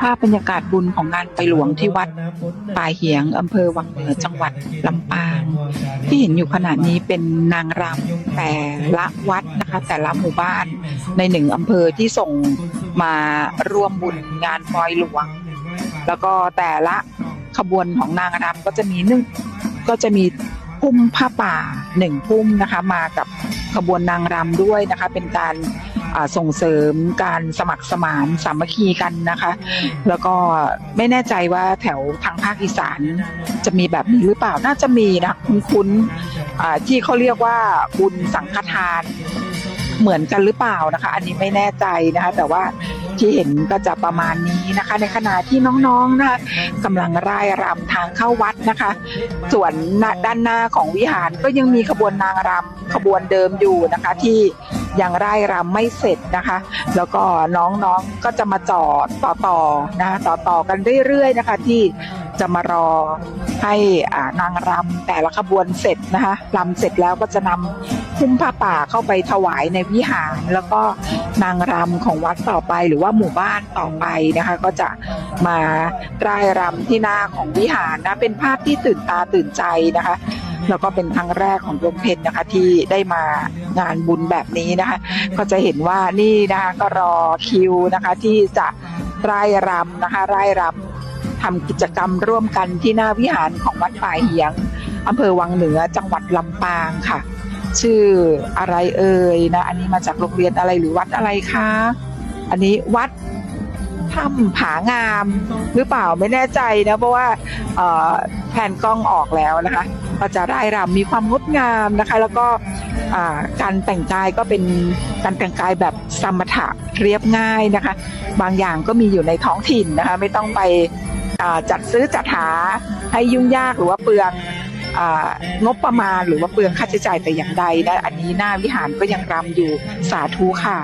ภาพบรรยากาศบุญของงานไปหลวงที่วัดป่าเหียงอำเภอวังเหนือจังหวัดลำปาง ที่เห็นอยู่ขณะนี้เป็นนางรำแต่ละวัดนะคะแต่ละหมู่บ้านในหนึ่งอำเภอที่ส่งมาร่วมบุญงานปอยหลวง แล้วก็แต่ละขบวนของนางรำก็จะมีนึ่งก็จะมีพุ่มผ้าป่าหนึ่งพุ่มนะคะ มากับขบวนนางรำด้วยนะคะ เป็นการ ส่งเสริมการสมัครสมานสามัคคีกันนะคะ แล้วก็ไม่แน่ใจว่าแถวทางภาคอีสานจะมีแบบนี้หรือเปล่าน่าจะมีนะคุ้นๆอ่าที่เขาเรียกว่าบุญสังฆทานเหมือนกันหรือเปล่านะคะ อันนี้ไม่แน่ใจนะคะ แต่ว่าที่เห็นก็จะประมาณนี้นะคะ ในขณะที่น้องๆนะคะกำลังร่ายรำทางเข้าวัดนะคะ ส่วนด้านหน้าของวิหารก็ยังมีขบวนนางรำขบวนเดิมอยู่นะคะที่ ยังไร่รำไม่เสร็จนะคะ แล้วก็น้องๆก็จะมาจอดต่อๆนะคะต่อๆกันเรื่อยๆนะคะ ที่จะมารอให้นางรำแต่ละขบวนเสร็จนะคะรำเสร็จแล้วก็จะนำพุ่มผ้าป่าเข้าไปถวายในวิหาร แล้วก็นางรำของวัดต่อไปหรือว่าหมู่บ้านต่อไปนะคะ ก็จะมาร่ายรำที่หน้าของวิหารนะเป็นภาพที่ตื่นตาตื่นใจนะคะ แล้วก็เป็นครั้งแรกของดวงเพชรนะคะที่ได้มางานบุญแบบนี้นะคะ ก็จะเห็นว่านี่นะคะก็รอคิวนะคะที่จะไร่รำนะคะไร่รำทำกิจกรรมร่วมกันที่หน้าวิหารของวัดป่าเหียงอำเภอวังเหนือจังหวัดลำปางค่ะ ชื่ออะไรเอ่ยนะ อันนี้มาจากโรงเรียนอะไรหรือวัดอะไรคะ อันนี้วัด ถ้ำผางามหรือเปล่าไม่แน่ใจนะ เพราะว่าแผ่นกล้องออกแล้วนะคะก็จะร่ายรำมีความงดงามนะคะ แล้วก็การแต่งกายก็เป็นการแต่งกายแบบสมถะเรียบง่ายนะคะ บางอย่างก็มีอยู่ในท้องถิ่นนะคะ ไม่ต้องไปจัดซื้อจัดหาให้ยุ่งยากหรือว่าเปลืองงบประมาณหรือว่าเปลืองค่าใช้จ่ายแต่อย่างใดนะอันนี้หน้าวิหารก็ยังรำอยู่สาธุค่ะ